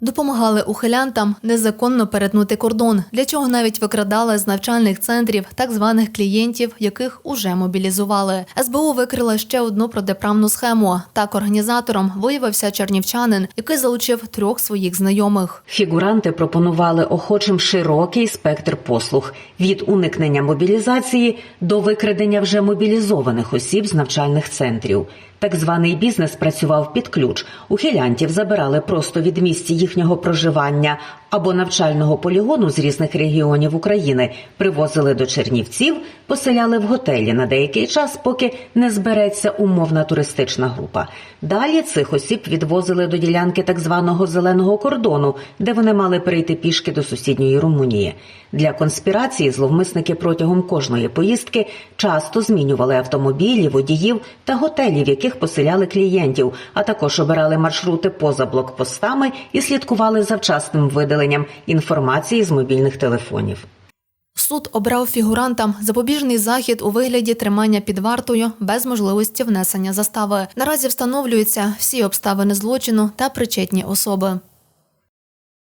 Допомагали ухилянтам незаконно перетнути кордон, для чого навіть викрадали з навчальних центрів так званих клієнтів, яких уже мобілізували. СБУ викрила ще одну протиправну схему. Так організатором виявився чернівчанин, який залучив трьох своїх знайомих. Фігуранти пропонували охочим широкий спектр послуг від уникнення мобілізації до викрадення вже мобілізованих осіб з навчальних центрів. Так званий бізнес працював під ключ. Ухилянтів забирали просто від місць їхнього проживання або навчального полігону з різних регіонів України, привозили до Чернівців, поселяли в готелі на деякий час, поки не збереться умовна туристична група. Далі цих осіб відвозили до ділянки так званого зеленого кордону, де вони мали перейти пішки до сусідньої Румунії. Для конспірації зловмисники протягом кожної поїздки часто змінювали автомобілі, водіїв та готелі, в яких поселяли клієнтів, а також обирали маршрути поза блокпостами і слідкували за вчасним видаленням інформації з мобільних телефонів. Суд обрав фігурантам запобіжний захід у вигляді тримання під вартою без можливості внесення застави. Наразі встановлюються всі обставини злочину та причетні особи.